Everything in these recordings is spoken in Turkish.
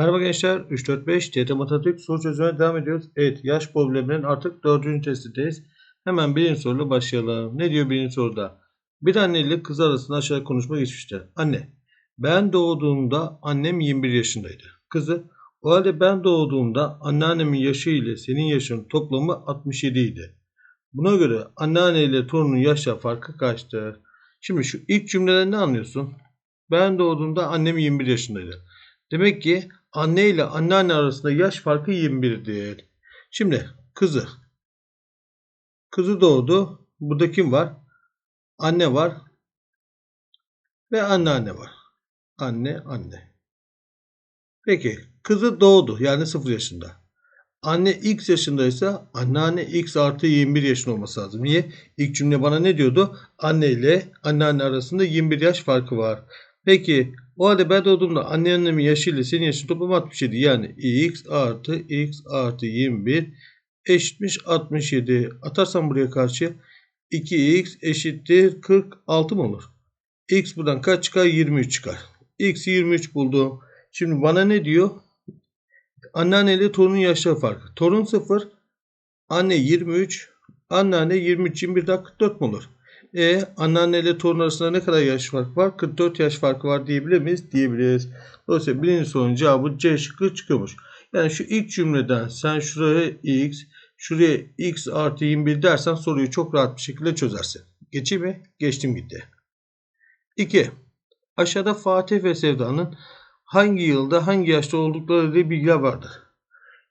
Merhaba gençler. 3, 4, 5 TET Matematik soru çözümüne devam ediyoruz. Evet yaş probleminin artık 4. testindeyiz. Hemen birinci soruyla başlayalım. Ne diyor birinci soruda? Bir anne ile kız arasında aşağı konuşma geçmişler. Anne, ben doğduğumda annem 21 yaşındaydı. Kızı, o halde ben doğduğumda anneannemin yaşı ile senin yaşın toplamı 67 idi. Buna göre anneanne ile torunun yaşlar farkı kaçtır? Şimdi şu ilk cümleden ne anlıyorsun? Ben doğduğumda annem 21 yaşındaydı. Demek ki anne ile anneanne arasında yaş farkı 21'dir. Şimdi kızı. Kızı doğdu. Burada kim var? Anne var. Ve anneanne var. Anne, anne. Peki kızı doğdu. Yani 0 yaşında. Anne x yaşındaysa anneanne x artı 21 yaşında olması lazım. Niye? İlk cümle bana ne diyordu? Anne ile anneanne arasında 21 yaş farkı var. Peki o halde ben doğduğumda anneannemin yaşı ile senin yaşın toplam 67. Yani x artı x artı 21 eşitmiş 67. Atarsam buraya karşı 2x eşittir 46 mı olur? x buradan kaç çıkar? 23 çıkar. x 23 buldum. Şimdi bana ne diyor? Anneanne ile torunun yaşları farkı. Torun 0, anne 23, anneanne 23, 21 daha 44 mu olur? E anneanne ile torun arasında ne kadar yaş farkı var? 44 yaş farkı var diyebilir miyiz? Diyebiliriz. Dolayısıyla birinci sorunun cevabı C şıkkı çıkıyormuş. Yani şu ilk cümleden sen şuraya x, şuraya x artı 21 dersen soruyu çok rahat bir şekilde çözersin. Geçeyim mi? Geçtim gitti. 2. Aşağıda Fatih ve Sevda'nın hangi yılda hangi yaşta oldukları ile bilgiler vardır.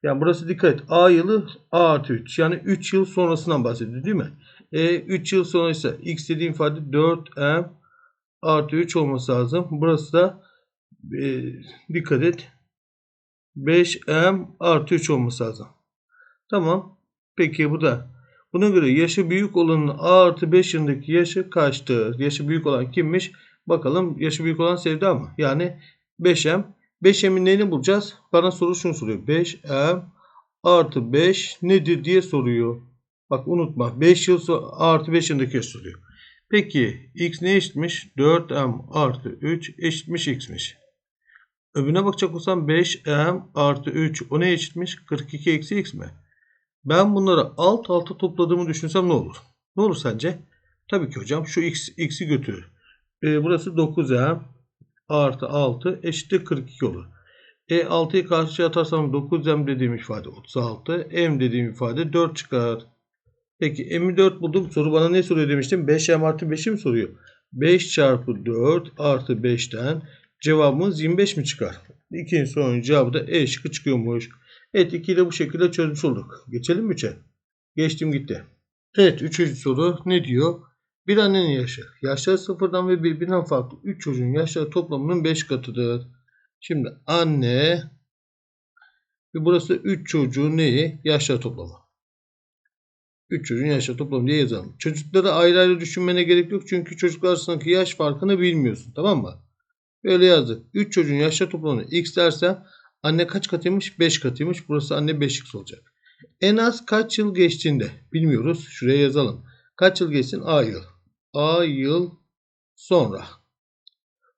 Yani burası dikkat et. A yılı A artı 3. Yani 3 yıl sonrasından bahsediyor değil mi? E, 3 yıl sonra ise x dediğim ifade 4m artı 3 olması lazım. Burası da e, dikkat et 5m artı 3 olması lazım. Tamam. Peki bu da buna göre yaşı büyük olanın a artı 5 yılındaki yaşı kaçtır? Yaşı büyük olan kimmiş? Bakalım yaşı büyük olan Sevda mı? Yani 5m. 5m'in neyini bulacağız? Bana soru şunu soruyor. 5m artı 5 nedir diye soruyor. Bak unutma 5 yıl sonra artı 5 yılındaki yaş soruyor. Peki x ne eşitmiş? 4m artı 3 eşitmiş x'miş. Öbürüne bakacak olsam 5m artı 3 o ne eşitmiş? 42 eksi x mi? Ben bunları alt alta topladığımı düşünsem ne olur? Ne olur sence? Tabii ki hocam şu x, x'i götürür. Ee, burası 9m artı 6 eşittir 42 olur. E 6'yı karşıya atarsam 9m dediğim ifade 36. M dediğim ifade 4 çıkar. Peki m'i 4 buldum. Soru bana ne soruyor demiştim? 5m artı 5'i mi soruyor? 5 çarpı 4 artı 5'ten cevabımız 25 mi çıkar? İkinci sorunun cevabı da E şıkkı çıkıyormuş. Evet 2'yi de bu şekilde çözmüş olduk. Geçelim mi 3'e? Geçtim gitti. Evet üçüncü soru ne diyor? Bir annenin yaşı. Yaşları sıfırdan ve birbirinden farklı 3 çocuğun yaşları toplamının 5 katıdır. Şimdi anne ve burası 3 çocuğun neyi? Yaşları toplamı. 3 çocuğun yaşları toplamı diye yazalım. Çocukları ayrı ayrı düşünmene gerek yok. Çünkü çocuklar arasındaki yaş farkını bilmiyorsun. Tamam mı? Böyle yazdık. 3 çocuğun yaşları toplamını x dersem anne kaç katıymış? 5 katıymış. Burası anne 5x olacak. En az kaç yıl geçtiğinde bilmiyoruz. Şuraya yazalım. Kaç yıl geçsin? A yıl. A yıl sonra.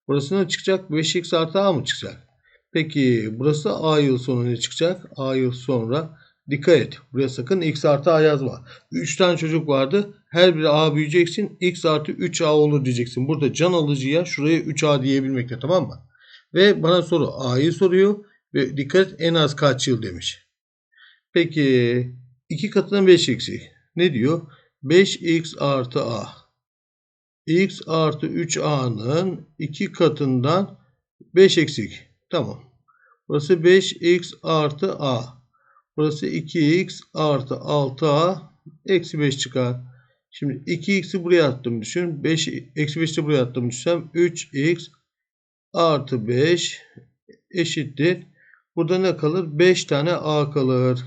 Burası ne çıkacak? 5x artı A mı çıkacak? Peki burası A yıl sonra ne çıkacak? A yıl sonra dikkat et. Buraya sakın x artı A yazma. 3 tane çocuk vardı. Her biri A büyüyeceksin. x artı 3A olur diyeceksin. Burada can alıcıya şuraya 3A diyebilmekte tamam mı? Ve bana soru A'yı soruyor. Ve dikkat et en az kaç yıl demiş. Peki 2 katına 5x'i. Ne diyor? 5x artı A. x artı 3a'nın 2 katından 5 eksik. Tamam. Burası 5x artı a. Burası 2x artı 6a eksi 5 çıkar. Şimdi 2x'i buraya attım düşün. 5 eksi 5'i buraya attım düşünsem 3x artı 5 eşittir. Burada ne kalır? 5 tane a kalır.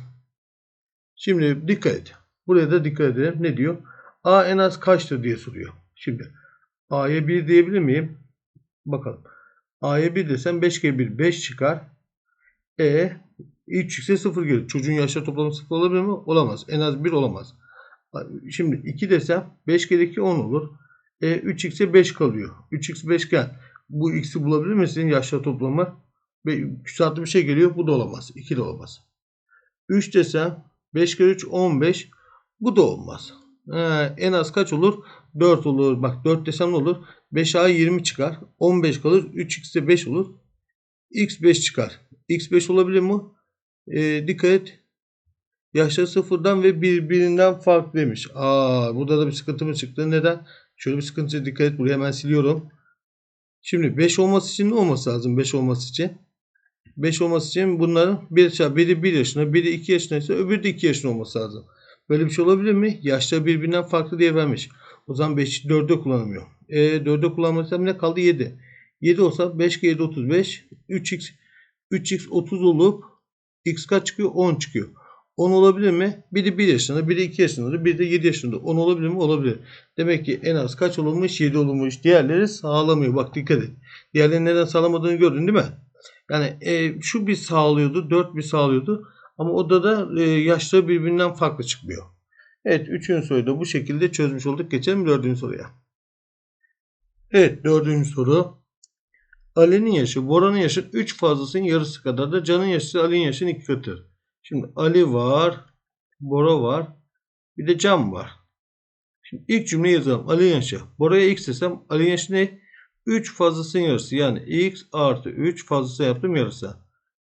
Şimdi dikkat et. Buraya da dikkat edelim. Ne diyor? A en az kaçtır diye soruyor. Şimdi A'ya 1 diyebilir miyim? Bakalım. A'ya 1 desem 5 kere 1 5 çıkar. E 3 ise 0 gelir. Çocuğun yaşları toplamı 0 olabilir mi? Olamaz. En az 1 olamaz. Şimdi 2 desem 5 kere 2 10 olur. E 3x'e 5 kalıyor. 3x 5 gel. Bu x'i bulabilir misin yaşlar toplamı? Ve küsuratlı bir şey geliyor. Bu da olamaz. 2 de olmaz. 3 desem 5 kere 3 15. Bu da olmaz. Ee, en az kaç olur? 4 olur. Bak 4 desem ne olur? 5A 20 çıkar. 15 kalır. 3x de 5 olur. x 5 çıkar. x 5 olabilir mi? Ee, dikkat et. Yaşları sıfırdan ve birbirinden farklıymış. Aa, burada da bir sıkıntı mı çıktı? Neden? Şöyle bir sıkıntıya dikkat et. Buraya hemen siliyorum. Şimdi 5 olması için ne olması lazım? 5 olması için. 5 olması için bunların bir, biri 1 yaşında, biri 2 yaşında ise öbürü de 2 yaşında olması lazım. Böyle bir şey olabilir mi? Yaşları birbirinden farklı diye vermiş. O zaman 5 4'e kullanamıyor. E, 4'e kullanmasam ne kaldı? 7. 7 olsa 5 kere 7 35. 3x 3x 30 olup x kaç çıkıyor? 10 çıkıyor. 10 olabilir mi? Biri 1 yaşında, biri 2 yaşında, biri de 7 yaşında. 10 olabilir mi? Olabilir. Demek ki en az kaç olunmuş? 7 olunmuş. Diğerleri sağlamıyor. Bak dikkat et. Diğerleri neden sağlamadığını gördün değil mi? Yani e, şu bir sağlıyordu, 4 bir sağlıyordu. Ama o da e, yaşları birbirinden farklı çıkmıyor. Evet, üçüncü soruyu da bu şekilde çözmüş olduk. Geçelim dördüncü soruya. Evet, dördüncü soru. Ali'nin yaşı, Bora'nın yaşı 3 fazlasının yarısı kadar da Can'ın yaşı Ali'nin yaşının 2 katıdır. Şimdi Ali var, Bora var, bir de Can var. Şimdi ilk cümle yazalım. Ali yaşı. Bora'ya x desem Ali yaşı ne? 3 fazlasının yarısı. Yani x artı 3 fazlası yaptım yarısı.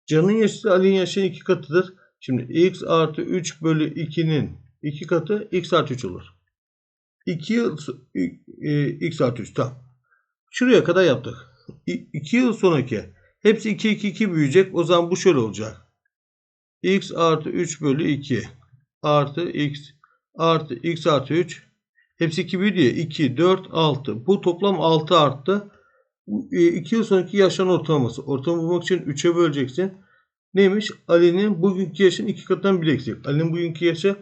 Can'ın yaşı Ali'nin yaşının 2 katıdır. Şimdi x artı 3 bölü 2'nin 2 katı x artı 3 olur. 2 yıl e, x artı 3 tamam. Şuraya kadar yaptık. 2 yıl sonraki. Hepsi 2 2 2 büyüyecek. O zaman bu şöyle olacak. X artı 3 bölü 2 artı x artı x artı 3 hepsi 2 büyüdü ya. 2 4 6 bu toplam 6 arttı. 2 yıl sonraki yaşların ortalaması. Ortalama bulmak için 3'e böleceksin. Neymiş? Ali'nin bugünkü yaşın 2 katından 1 eksik Ali'nin bugünkü yaşı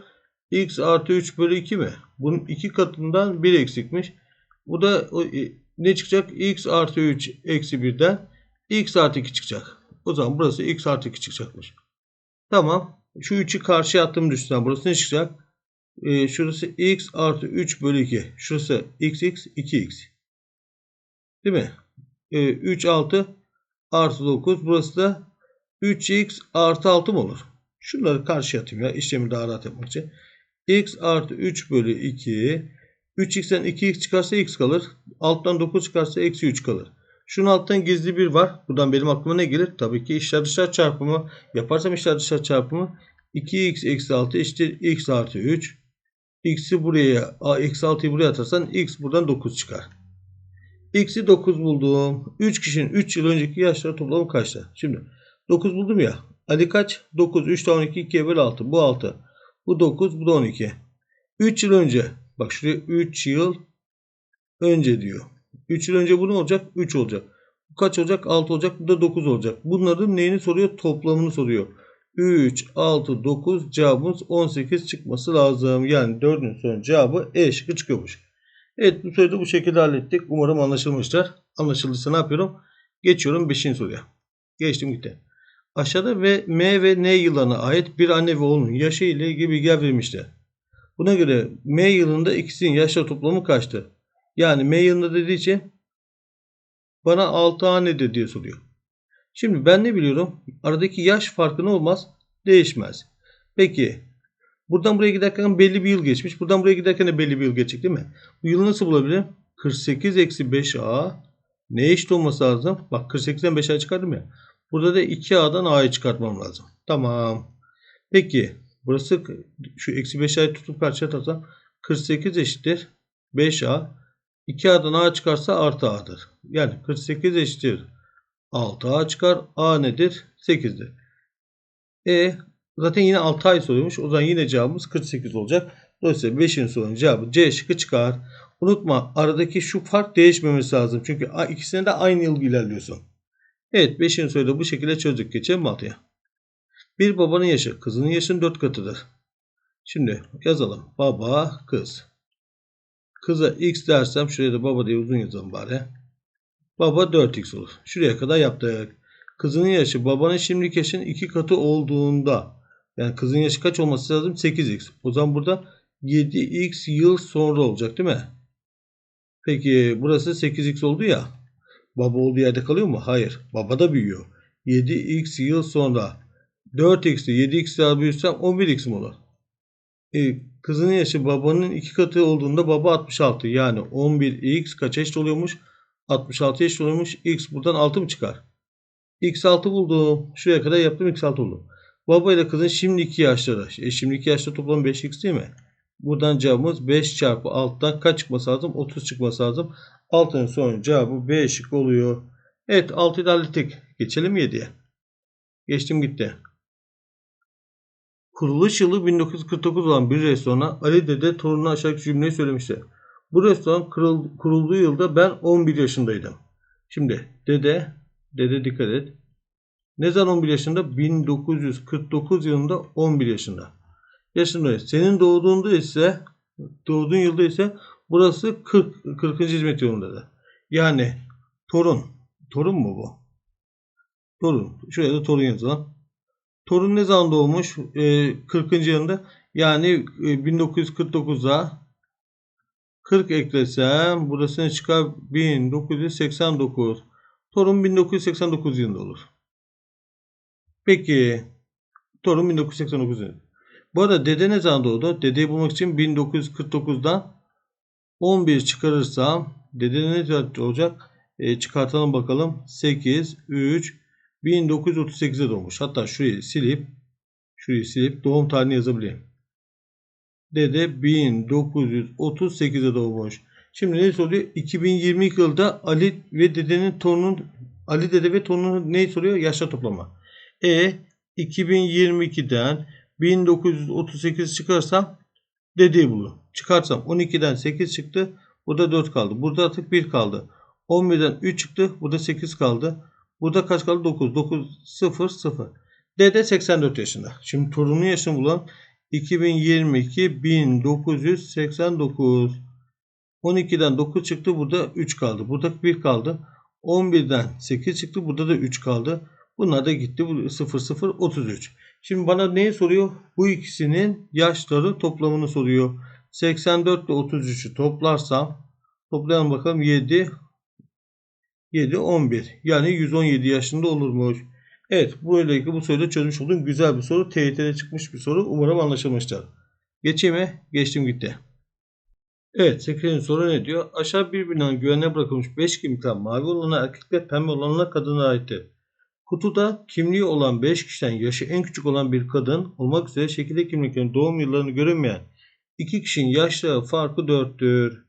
x artı 3 bölü 2 mi? Bunun 2 katından 1 eksikmiş. Bu da e, ne çıkacak x artı 3 eksi 1'den x artı 2 çıkacak o zaman burası x artı 2 çıkacakmış Tamam. Şu 3'ü karşıya attım üstünden. Burası ne çıkacak? Ee, şurası x artı 3 bölü 2. Şurası xx 2x. Değil mi? Ee, 3 6 artı 9. Burası da 3x artı 6 mı olur? Şunları karşıya atayım ya. işlemi daha rahat yapmak için. x artı 3 bölü 2. 3x'ten 2x çıkarsa x kalır. Alttan 9 çıkarsa eksi 3 kalır. Şunun alttan gizli bir var. Buradan benim aklıma ne gelir? Tabii ki içler dışlar çarpımı. Yaparsam içler dışlar çarpımı 2x eksi 6 eşittir x artı 3. x'i buraya, eksi 6'yı buraya atarsan x buradan 9 çıkar. x'i 9 buldum. 3 kişinin 3 yıl önceki yaşları toplamı kaçtı? Şimdi 9 buldum ya. Ali kaç? 9. 3 tane 12 2'ye böl 6. Bu 6. Bu 9. Bu da 12. 3 yıl önce. Bak şuraya 3 yıl önce diyor. 3 yıl önce bu ne olacak? 3 olacak. Bu kaç olacak? 6 olacak. Bu da 9 olacak. Bunların neyini soruyor? Toplamını soruyor. 3, 6, 9 cevabımız 18 çıkması lazım. Yani 4'ün son cevabı E şıkkı çıkıyormuş. Evet bu soruyu da bu şekilde hallettik. Umarım anlaşılmıştır. Anlaşıldıysa ne yapıyorum? Geçiyorum 5. soruya. Geçtim gitti. Aşağıda ve M ve N yıllarına ait bir anne ve oğlunun yaşı ile ilgili bilgi verilmiştir. Buna göre M yılında ikisinin yaşları toplamı kaçtı? Yani M yanında dediği için bana 6 hanedir diye soruyor. Şimdi ben ne biliyorum? Aradaki yaş farkı ne olmaz? Değişmez. Peki buradan buraya giderken belli bir yıl geçmiş. Buradan buraya giderken de belli bir yıl geçecek değil mi? Bu yılı nasıl bulabilirim? 48 eksi 5a ne eşit olması lazım? Bak 48'den 5a çıkardım ya. Burada da 2a'dan a'yı çıkartmam lazım. Tamam. Peki burası şu eksi 5a'yı tutup karşıya atarsam 48 eşittir 5a 2A'dan A çıkarsa artı A'dır. Yani 48 eşittir 6A çıkar. A nedir? 8'dir. E zaten yine 6 ay soruyormuş. O zaman yine cevabımız 48 olacak. Dolayısıyla 5'in sorunun cevabı C şıkkı çıkar. Unutma aradaki şu fark değişmemesi lazım. Çünkü ikisine de aynı yıl ilerliyorsun. Evet 5'in soruyu da bu şekilde çözdük. Geçelim 6'ya. Bir babanın yaşı kızının yaşının 4 katıdır. Şimdi yazalım. Baba kız. Kıza x dersem şuraya da baba diye uzun yazalım bari. Baba 4x olur. Şuraya kadar yaptık. Kızının yaşı babanın şimdiki yaşının 2 katı olduğunda yani kızın yaşı kaç olması lazım? 8x. O zaman burada 7x yıl sonra olacak değil mi? Peki burası 8x oldu ya. Baba olduğu yerde kalıyor mu? Hayır. Baba da büyüyor. 7x yıl sonra 4x'te 7x daha büyütsem 11x mi olur? E, kızının yaşı babanın iki katı olduğunda baba 66. Yani 11x kaç eşit oluyormuş? 66 eşit oluyormuş. X buradan 6 mı çıkar? X6 buldum. Şuraya kadar yaptım X6 buldum. Baba ile kızın şimdiki yaşları. E şimdiki yaşları toplam 5x değil mi? Buradan cevabımız 5 çarpı 6'dan kaç çıkması lazım? 30 çıkması lazım. 6'nın son cevabı B şık oluyor. Evet 6'yı da hallettik. Geçelim 7'ye. Geçtim gitti. Kuruluş yılı 1949 olan bir restorana Ali Dede torununa aşağıdaki cümleyi söylemişti. Bu restoran kurul, kurulduğu yılda ben 11 yaşındaydım. Şimdi dede, dede dikkat et. Ne zaman 11 yaşında? 1949 yılında 11 yaşında. Yaşında. Senin doğduğunda ise doğduğun yılda ise burası 40 40. hizmet yılında. Yani torun. Torun mu bu? Torun. Şuraya da torun yazalım. Torun ne zaman doğmuş? E, 40. yılında. Yani e, 1949'a 40 eklesem burasına çıkar 1989. Torun 1989 yılında olur. Peki torun 1989 yılında. Bu arada dede ne zaman doğdu? Dedeyi bulmak için 1949'dan 11 çıkarırsam dede ne olacak? E, çıkartalım bakalım. 8, 3, 1938'de doğmuş. Hatta şurayı silip şurayı silip doğum tarihini yazabilirim. Dede 1938'de doğmuş. Şimdi ne soruyor? 2022 yılda Ali ve dedenin torunun Ali dede ve torunun ne soruyor? Yaşlar toplama. E 2022'den 1938 çıkarsam dedeyi bulur. Çıkarsam 12'den 8 çıktı. Burada 4 kaldı. Burada artık 1 kaldı. 11'den 3 çıktı. Burada 8 kaldı. Burada kaç kaldı? 9. 9, 0, 0. Dede 84 yaşında. Şimdi torunun yaşını bulalım. 2022 1989. 12'den 9 çıktı. Burada 3 kaldı. Burada 1 kaldı. 11'den 8 çıktı. Burada da 3 kaldı. Bunlar da gitti. 0, 0, 33. Şimdi bana neyi soruyor? Bu ikisinin yaşları toplamını soruyor. 84 ile 33'ü toplarsam toplayalım bakalım 7 7 11 yani 117 yaşında olurmuş. Evet böylelikle bu soruyu çözmüş oldum. Güzel bir soru. TYT'de çıkmış bir soru. Umarım anlaşılmıştır. Geçeyim mi? Geçtim gitti. Evet 8. soru ne diyor? Aşağı birbirinden güvenle bırakılmış 5 kimlikten mavi olanlar erkekler pembe olanlar kadına aittir. Kutuda kimliği olan 5 kişiden yaşı en küçük olan bir kadın olmak üzere şekilde kimliklerin doğum yıllarını görünmeyen 2 kişinin yaşları farkı 4'tür.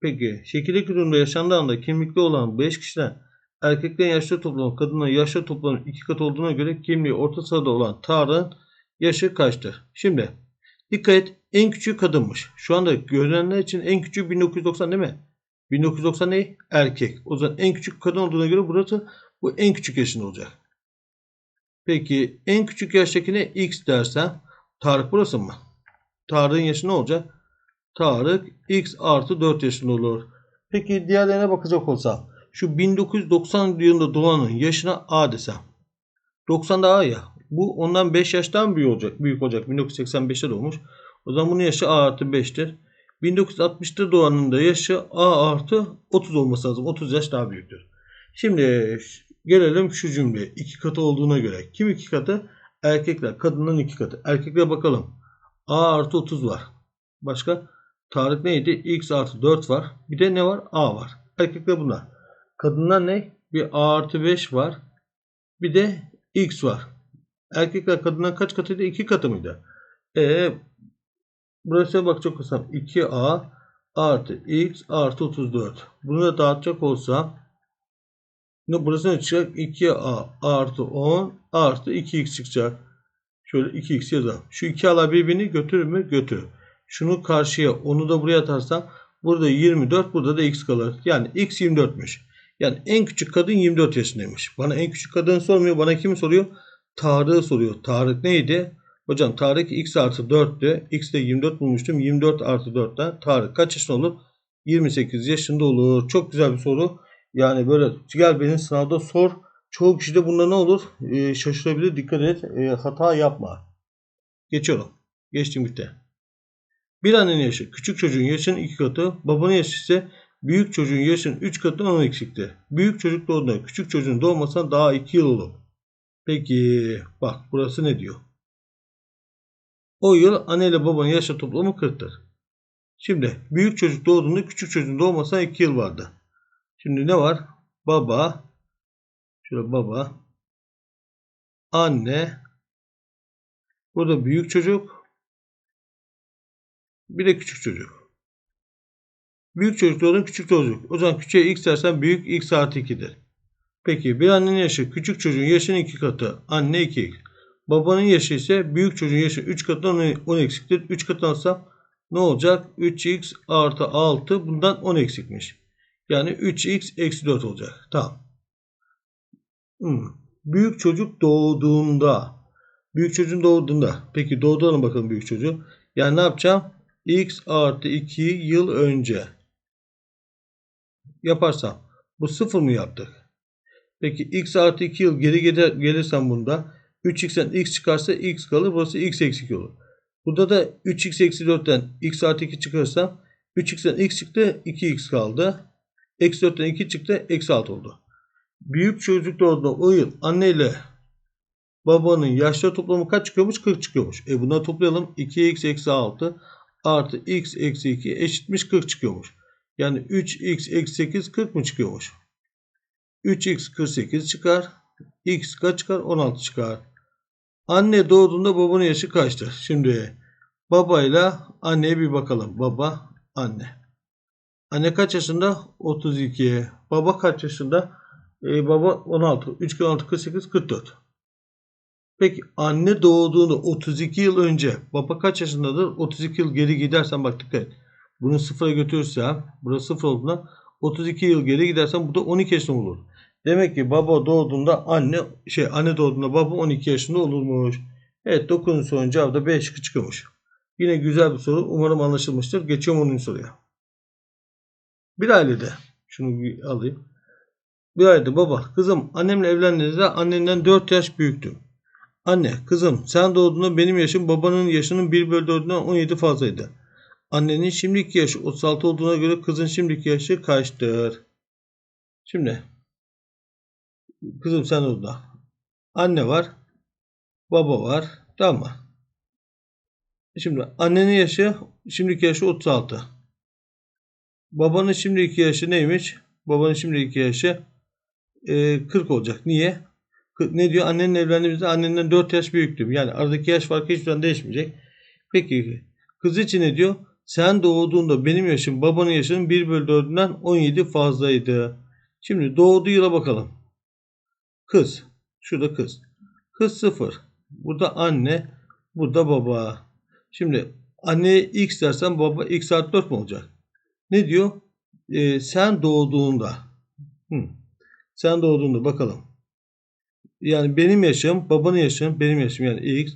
Peki şekildeki durumda yaşandığı anda kimlikli olan 5 kişiden erkeklerin yaşları toplamı kadınların yaşları toplamı 2 kat olduğuna göre kimliği orta sırada olan Tarık'ın yaşı kaçtır? Şimdi dikkat et en küçük kadınmış. Şu anda görünenler için en küçük 1990 değil mi? 1990 ne? Erkek. O zaman en küçük kadın olduğuna göre burası bu en küçük yaşında olacak. Peki en küçük yaştakine x dersen Tarık burası mı? Tarık'ın yaşı ne olacak? Tarık x artı 4 yaşında olur. Peki diğerlerine bakacak olsam. Şu 1990 yılında doğanın yaşına A desem. 90'da A ya. Bu ondan 5 yaştan büyük olacak. Büyük olacak. 1985'te doğmuş. O zaman bunun yaşı A artı 5'tir. 1960'ta doğanın da yaşı A artı 30 olması lazım. 30 yaş daha büyüktür. Şimdi gelelim şu cümle. iki katı olduğuna göre. Kim iki katı? Erkekler. Kadının iki katı. Erkekler bakalım. A artı 30 var. Başka? Tarık neydi? X artı 4 var. Bir de ne var? A var. Erkekler bunlar. Kadınlar ne? Bir A artı 5 var. Bir de X var. Erkekler kadından kaç katıydı? 2 katı mıydı? E burası bakacak olsam 2A artı X artı 34. Bunu da dağıtacak olsam burası ne çıkacak? 2A artı 10 artı 2X çıkacak. Şöyle 2X yazalım. Şu iki ala birbirini götürür mü? Götürür. Şunu karşıya onu da buraya atarsam burada 24 burada da X kalır. Yani X 24'müş. Yani en küçük kadın 24 yaşındaymış. Bana en küçük kadın sormuyor. Bana kimi soruyor? Tarık'ı soruyor. Tarık neydi? Hocam Tarık X artı 4'tü. X de 24 bulmuştum. 24 artı 4'ten Tarık kaç yaşında olur? 28 yaşında olur. Çok güzel bir soru. Yani böyle gel beni sınavda sor. Çoğu kişi de bunda ne olur? Ee, şaşırabilir. Dikkat et. Ee, hata yapma. Geçiyorum. Geçtim bitti. Bir annenin yaşı küçük çocuğun yaşının iki katı. Babanın yaşı ise büyük çocuğun yaşının üç katı 10 eksikti. Büyük çocuk doğduğunda küçük çocuğun doğmasına daha iki yıl olur. Peki bak burası ne diyor? O yıl anne ile babanın yaşa toplamı 40'tır. Şimdi büyük çocuk doğduğunda küçük çocuğun doğmasına 2 yıl vardı. Şimdi ne var? Baba, şöyle baba, anne, burada büyük çocuk, bir de küçük çocuk. Büyük çocuk doğduğunda küçük çocuk. O zaman küçüğe x dersen büyük x artı 2'dir. Peki bir annenin yaşı küçük çocuğun yaşının 2 katı. Anne 2x. Babanın yaşı ise büyük çocuğun yaşı 3 katından 10 eksiktir. 3 katını alsam ne olacak? 3x artı 6 bundan 10 eksikmiş. Yani 3x eksi 4 olacak. Tamam. Hmm. Büyük çocuk doğduğunda. Büyük çocuğun doğduğunda. Peki doğduğuna bakalım büyük çocuğu. Yani ne yapacağım? X artı 2 yıl önce. Yaparsam. Bu sıfır mı yaptık? Peki x artı 2 yıl geri gelir, gelirsem bunda 3x'ten x çıkarsa x kalır. Burası x eksi 2 olur. Burada da 3x eksi 4'ten x artı 2 çıkarsam 3x'ten x çıktı 2x kaldı. Eksi 4'ten 2 çıktı eksi 6 oldu. Büyük çocuk doğduğunda o yıl anne ile babanın yaşları toplamı kaç çıkıyormuş? 40 çıkıyormuş. E bunları toplayalım. 2x eksi 6 artı x eksi 2 eşitmiş 40 çıkıyormuş. Yani 3x eksi 8 40 mı çıkıyormuş? 3x 48 çıkar. x kaç çıkar? 16 çıkar. Anne doğduğunda babanın yaşı kaçtır? Şimdi babayla anneye bir bakalım. Baba, anne. Anne kaç yaşında? 32. Baba kaç yaşında? Ee, baba 16. 3 kere 16 48 44. Peki anne doğduğunda 32 yıl önce baba kaç yaşındadır? 32 yıl geri gidersen bak dikkat et. Bunu sıfıra götürürsem burası sıfır olduğunda 32 yıl geri gidersen bu da 12 yaşında olur. Demek ki baba doğduğunda anne şey anne doğduğunda baba 12 yaşında olurmuş. Evet 9. sorunun cevabı da B şıkkı çıkıyormuş. Yine güzel bir soru. Umarım anlaşılmıştır. Geçiyorum 10. soruya. Bir ailede şunu bir alayım. Bir ailede baba kızım annemle evlendiğinizde annenden 4 yaş büyüktüm. Anne kızım sen doğduğunda benim yaşım babanın yaşının 1 bölü 4'ünden 17 fazlaydı. Annenin şimdiki yaşı 36 olduğuna göre kızın şimdiki yaşı kaçtır? Şimdi kızım sen orada. Anne var. Baba var. Tamam mı? Şimdi annenin yaşı şimdiki yaşı 36. Babanın şimdiki yaşı neymiş? Babanın şimdiki yaşı e, 40 olacak. Niye? Ne diyor? Annenin evlendiğimizde annenden 4 yaş büyüktüm. Yani aradaki yaş farkı hiçbir zaman değişmeyecek. Peki kız için ne diyor? Sen doğduğunda benim yaşım babanın yaşının 1 bölü 4'ünden 17 fazlaydı. Şimdi doğduğu yıla bakalım. Kız. Şurada kız. Kız 0. Burada anne. Burada baba. Şimdi anneye x dersen baba x artı 4 mu olacak? Ne diyor? Ee, sen doğduğunda. Hı. Sen doğduğunda bakalım. Yani benim yaşım, babanın yaşım, benim yaşım yani x.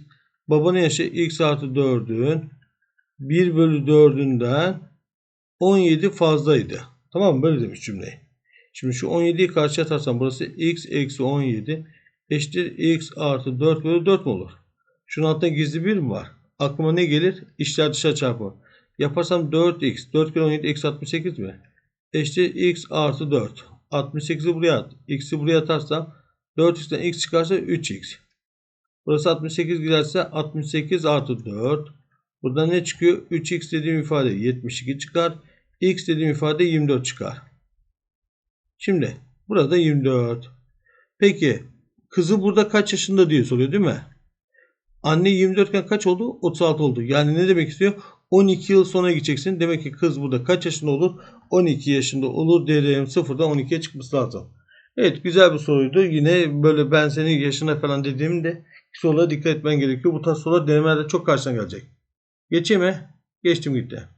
Babanın yaşı x artı 4'ün 1 bölü 4'ünden 17 fazlaydı. Tamam mı? Böyle demiş cümleyi. Şimdi şu 17'yi karşıya atarsam burası x eksi 17 eşittir x artı 4 bölü 4 mu olur? Şunun altında gizli bir mi var? Aklıma ne gelir? İşler dışa çarpı. Yaparsam 4x. 4 kere 17 eksi 68 mi? Eşittir x artı 4. 68'i buraya at. X'i buraya atarsam 4x'ten x çıkarsa 3x. Burası 68 giderse 68 artı 4. Burada ne çıkıyor? 3x dediğim ifade 72 çıkar. x dediğim ifade 24 çıkar. Şimdi burada 24. Peki kızı burada kaç yaşında diye soruyor değil mi? Anne 24 iken kaç oldu? 36 oldu. Yani ne demek istiyor? 12 yıl sonra gideceksin. Demek ki kız burada kaç yaşında olur? 12 yaşında olur derim. Sıfırdan 12'ye çıkması lazım. Evet güzel bir soruydu. Yine böyle ben senin yaşına falan dediğimde sorulara dikkat etmen gerekiyor. Bu tarz sorular denemelerde çok karşına gelecek. Geçeyim mi? Geçtim gitti.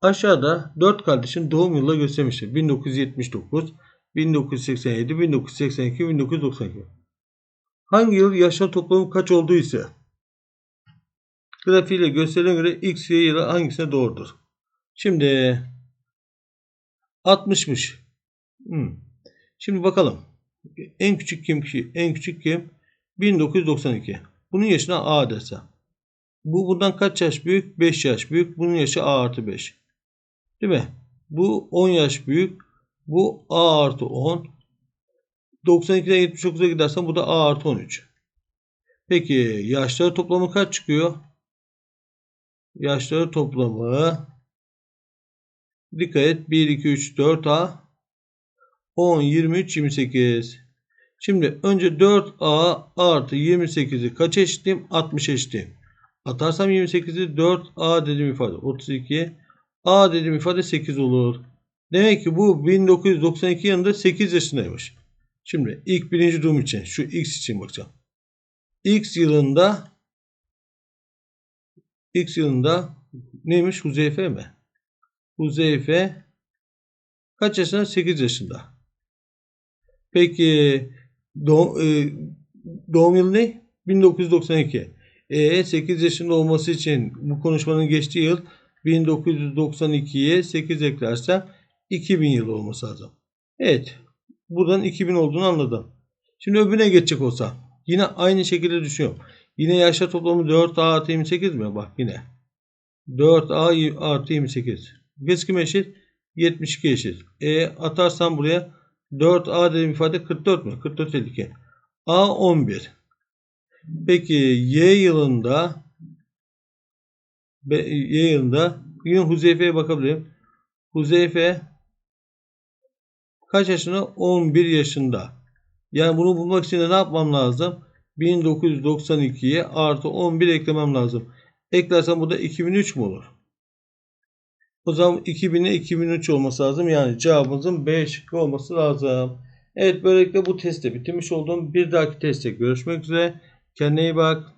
Aşağıda 4 kardeşin doğum yılı göstermiştir. 1979, 1987, 1982, 1992. Hangi yıl yaşam toplamı kaç olduğu ise grafiğiyle gösterilen göre x, y yılı hangisine doğrudur? Şimdi 60'mış. Hmm. Şimdi bakalım. En küçük kim ki? En küçük kim? 1992. Bunun yaşına A desem. Bu bundan kaç yaş büyük? 5 yaş büyük. Bunun yaşı A artı 5. Değil mi? Bu 10 yaş büyük. Bu A artı 10. 92'den 79'a gidersen bu da A artı 13. Peki yaşları toplamı kaç çıkıyor? Yaşları toplamı dikkat et 1, 2, 3, 4 A 10, 23, 28. Şimdi önce 4A artı 28'i kaç eşitleyeyim? 60 eşitleyeyim. Atarsam 28'i 4A dediğim ifade 32. A dediğim ifade 8 olur. Demek ki bu 1992 yılında 8 yaşındaymış. Şimdi ilk birinci durum için şu X için bakacağım. X yılında X yılında neymiş? Huzeyfe mi? Huzeyfe kaç yaşında? 8 yaşında. Peki doğum, e, doğum yılı ne? 1992. E, 8 yaşında olması için bu konuşmanın geçtiği yıl 1992'ye 8 eklersem 2000 yılı olması lazım. Evet. Buradan 2000 olduğunu anladım. Şimdi öbürüne geçecek olsam. Yine aynı şekilde düşünüyorum. Yine yaşlar toplamı 4A artı 28 mi? Bak yine. 4A artı 28. Geç kime eşit? 72 eşit. E atarsam buraya 4A dediğim ifade 44 mü? 44 52. A 11. Peki Y yılında Y yılında yine Huzeyfe'ye bakabilirim. Huzeyfe kaç yaşında? 11 yaşında. Yani bunu bulmak için de ne yapmam lazım? 1992'ye artı 11 eklemem lazım. Eklersem bu da 2003 mü olur? O zaman 2000'e 2003 olması lazım. Yani cevabımızın B şıkkı olması lazım. Evet böylelikle bu testi bitirmiş oldum. Bir dahaki testte görüşmek üzere. Kendine iyi bak.